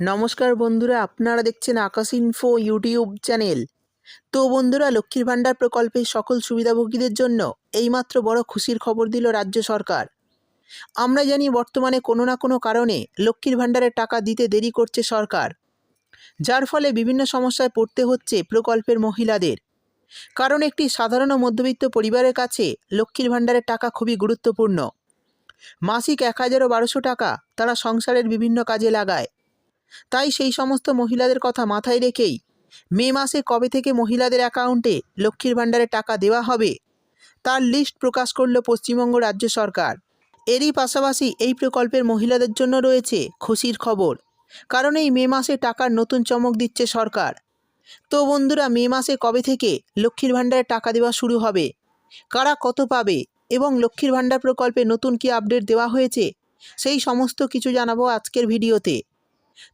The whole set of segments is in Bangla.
নমস্কার বন্ধুরা, আপনারা দেখছেন আকাশ ইনফো ইউটিউব চ্যানেল তো বন্ধুরা, লক্ষ্মীর ভাণ্ডার প্রকল্পের সকল সুবিধাভোগীদের জন্য এইমাত্র বড় খুশির খবর দিল রাজ্য সরকার। আমরা জানি বর্তমানে কোনো না কোনো কারণে লক্ষ্মীর ভাণ্ডারের টাকা দিতে দেরি করছে সরকার। যার ফলে বিভিন্ন সমস্যায় পড়তে হচ্ছে প্রকল্পের মহিলাদের। কারণ একটি সাধারণ মধ্যবিত্ত পরিবারের কাছে লক্ষ্মীর ভাণ্ডারের টাকা খুবই গুরুত্বপূর্ণ। মাসিক এক হাজারও বারোশো টাকা তারা সংসারের বিভিন্ন কাজে লাগায়। তাই সেই সমস্ত মহিলাদের কথা মাথায় রেখেই মে মাসে কবে থেকে মহিলাদের অ্যাকাউন্টে লক্ষ্মীর ভাণ্ডারে টাকা দেওয়া হবে, তার লিস্ট প্রকাশ করল পশ্চিমবঙ্গ রাজ্য সরকার। এরই পাশাপাশি এই প্রকল্পের মহিলাদের জন্য রয়েছে খুশির খবর, কারণ এই মে মাসে টাকার নতুন চমক দিচ্ছে সরকার। তো বন্ধুরা, মে মাসে কবে থেকে লক্ষ্মীর ভাণ্ডারের টাকা দেওয়া শুরু হবে? কারা কত পাবে? এবং লক্ষ্মীর ভাণ্ডার প্রকল্পে নতুন কি আপডেট দেওয়া হয়েছে? সেই সমস্ত কিছু জানাব আজকের ভিডিওতে।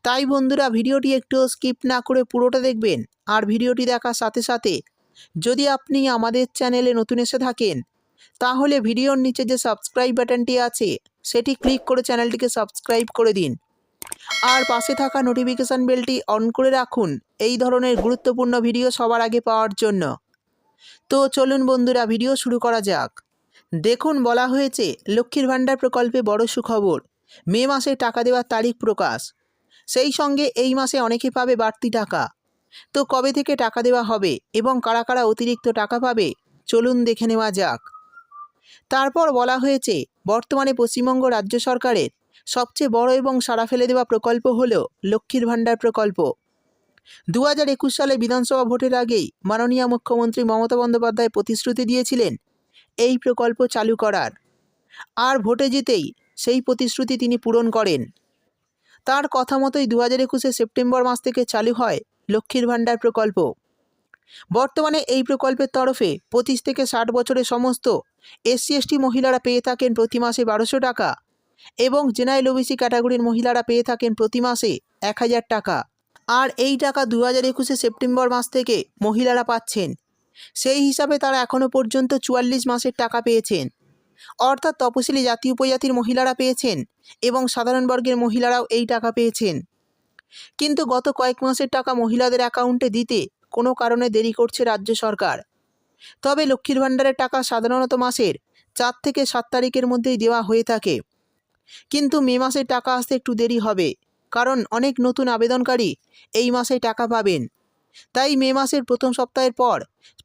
তাই বন্ধুরা ভিডিওটি একটু স্কিপ না করে পুরোটা দেখবেন আর ভিডিওটি দেখার সাথে সাথে যদি আপনি আমাদের চ্যানেলে নতুন এসে থাকেন, তাহলে ভিডিওর নিচে যে সাবস্ক্রাইব বাটনটি আছে, সেটি ক্লিক করে চ্যানেলটিকে সাবস্ক্রাইব করে দিন। আর পাশে থাকা নোটিফিকেশান বেলটি অন করে রাখুন এই ধরনের গুরুত্বপূর্ণ ভিডিও সবার আগে পাওয়ার জন্য। তো চলুন বন্ধুরা, ভিডিও শুরু করা যাক। দেখুন, বলা হয়েছে, লক্ষ্মীর ভাণ্ডার প্রকল্পে বড় সুখবর। মে মাসে টাকা দেওয়ার তারিখ প্রকাশ। সেই সঙ্গে এই মাসে অনেকে পাবে বাড়তি টাকা। তো কবে থেকে টাকা দেওয়া হবে এবং কারা কারা অতিরিক্ত টাকা পাবে, চলুন দেখে নেওয়া যাক। তারপর বলা হয়েছে, বর্তমানে পশ্চিমবঙ্গ রাজ্য সরকারের সবচেয়ে বড় এবং সাড়া ফেলে দেওয়া প্রকল্প হল লক্ষ্মীর ভাণ্ডার প্রকল্প। দু হাজার একুশ সালে বিধানসভা ভোটের আগেই মাননীয় মুখ্যমন্ত্রী মমতা বন্দ্যোপাধ্যায় প্রতিশ্রুতি দিয়েছিলেন এই প্রকল্প চালু করার। আর ভোটে জিতেই সেই প্রতিশ্রুতি তিনি পূরণ করেন। তার কথা মতোই দু হাজার একুশে সেপ্টেম্বর মাস থেকে চালু হয় লক্ষ্মীর ভাণ্ডার প্রকল্প। বর্তমানে এই প্রকল্পের তরফে পঁচিশ থেকে ষাট বছরের সমস্ত এসসি মহিলারা পেয়ে থাকেন প্রতি মাসে বারোশো টাকা এবং জেনারেল ওবিসি ক্যাটাগরির মহিলারা পেয়ে থাকেন প্রতি মাসে এক হাজার টাকা। আর এই টাকা দু হাজার একুশে সেপ্টেম্বর মাস থেকে মহিলারা পাচ্ছেন। সেই হিসাবে তারা এখনও পর্যন্ত চুয়াল্লিশ মাসের টাকা পেয়েছেন। অর্থাৎ তপশিলি জাতি উপজাতির মহিলারা পেয়েছেন এবং সাধারণ বর্গের মহিলারাও এই টাকা পেয়েছেন। কিন্তু গত কয়েক মাসের টাকা মহিলাদের অ্যাকাউন্টে দিতে কোনো কারণে দেরি করছে রাজ্য সরকার। তবে লক্ষ্মীর ভাণ্ডারের টাকা সাধারণত মাসের চার থেকে সাত তারিখের মধ্যেই দেওয়া হয়ে থাকে। কিন্তু মে মাসের টাকা আসতে একটু দেরি হবে, কারণ অনেক নতুন আবেদনকারী এই মাসে টাকা পাবেন। তাই মে মাসের প্রথম সপ্তাহের পর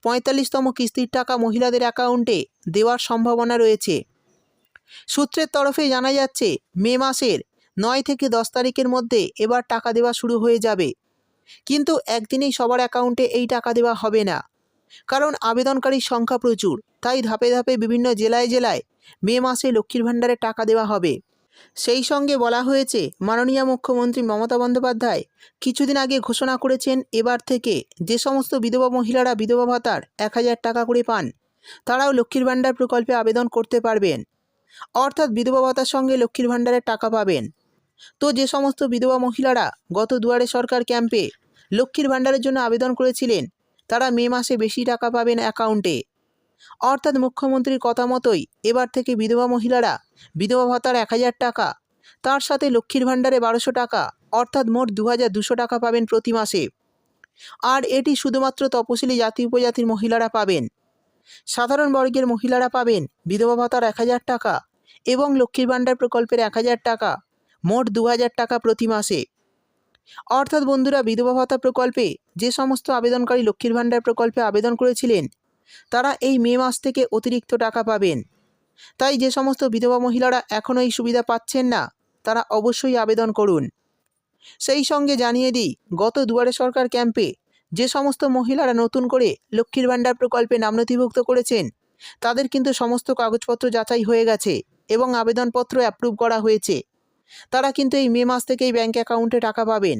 পঁয়তাল্লিশতম কিস্তির টাকা মহিলাদের অ্যাকাউন্টে দেওয়ার সম্ভাবনা রয়েছে। সূত্রের তরফে জানা যাচ্ছে, মে মাসের নয় থেকে দশ তারিখের মধ্যে এবার টাকা দেওয়া শুরু হয়ে যাবে। কিন্তু একদিনেই সবার অ্যাকাউন্টে এই টাকা দেওয়া হবে না। কারণ আবেদনকারীর সংখ্যা প্রচুর, তাই ধাপে ধাপে বিভিন্ন জেলায় জেলায় মে মাসে লক্ষ্মীর ভাণ্ডারে টাকা দেওয়া হবে। সেই সঙ্গে বলা হয়েছে, মাননীয় মুখ্যমন্ত্রী মমতা বন্দ্যোপাধ্যায় কিছুদিন আগে ঘোষণা করেছেন এবার থেকে যে সমস্ত বিধবা মহিলারা বিধবা ভাতার এক হাজার টাকা করে পান, তারাও লক্ষ্মীর ভাণ্ডার প্রকল্পে আবেদন করতে পারবেন। অর্থাৎ বিধবা ভাতার সঙ্গে লক্ষ্মীর ভাণ্ডারের টাকা পাবেন। তো যে সমস্ত বিধবা মহিলারা গত দুয়ারে সরকার ক্যাম্পে লক্ষ্মীর ভাণ্ডারের জন্য আবেদন করেছিলেন, তারা মে মাসে বেশি টাকা পাবেন অ্যাকাউন্টে। অর্থাৎ মুখ্যমন্ত্রীর কথা মতোই এবার থেকে বিধবা মহিলারা বিধবা ভাতার এক হাজার টাকা, তার সাথে লক্ষ্মীর ভাণ্ডারে বারোশো টাকা, অর্থাৎ মোট দু হাজার দুশো টাকা পাবেন প্রতি মাসে। আর এটি শুধুমাত্র তপশিলি জাতি উপজাতির মহিলারা পাবেন। সাধারণ বর্গের মহিলারা পাবেন বিধবা ভাতার এক হাজার টাকা এবং লক্ষ্মীর ভাণ্ডার প্রকল্পের এক হাজার টাকা, মোট দু হাজার টাকা প্রতি মাসে। অর্থাৎ বন্ধুরা, বিধবা ভাতা প্রকল্পে যে সমস্ত আবেদনকারী লক্ষ্মীর ভাণ্ডার প্রকল্পে আবেদন করেছিলেন তারা এই মে মাস থেকে অতিরিক্ত টাকা পাবেন। তাই যে সমস্ত বিধবা মহিলারা এখনও এই সুবিধা পাচ্ছেন না, তারা অবশ্যই আবেদন করুন। সেই সঙ্গে জানিয়ে দিই, গত দুয়ারে সরকার ক্যাম্পে যে সমস্ত মহিলারা নতুন করে লক্ষ্মীর ভাণ্ডার প্রকল্পে নাম নথিভুক্ত করেছেন, তাদের কিন্তু সমস্ত কাগজপত্র যাচাই হয়ে গেছে এবং আবেদনপত্র অ্যাপ্রুভ করা হয়েছে। তারা কিন্তু এই মে মাস থেকেই ব্যাঙ্ক অ্যাকাউন্টে টাকা পাবেন।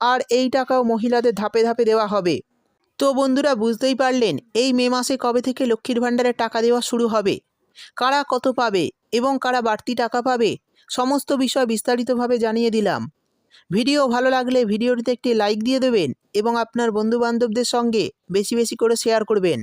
আর এই টাকাও মহিলাদের ধাপে ধাপে দেওয়া হবে। তো বন্ধুরা বুঝতেই পারলেন, এই মে মাসে কবে থেকে লক্ষ্মীর ভাণ্ডারের টাকা দেওয়া শুরু হবে? কারা কত পাবে এবং কারা বাড়তি টাকা পাবে? সমস্ত বিষয় বিস্তারিতভাবে জানিয়ে দিলাম। ভিডিও ভালো লাগলে ভিডিওটিতে একটি লাইক দিয়ে দেবেন এবং আপনার বন্ধুবান্ধবদের সঙ্গে বেশি বেশি করে শেয়ার করবেন।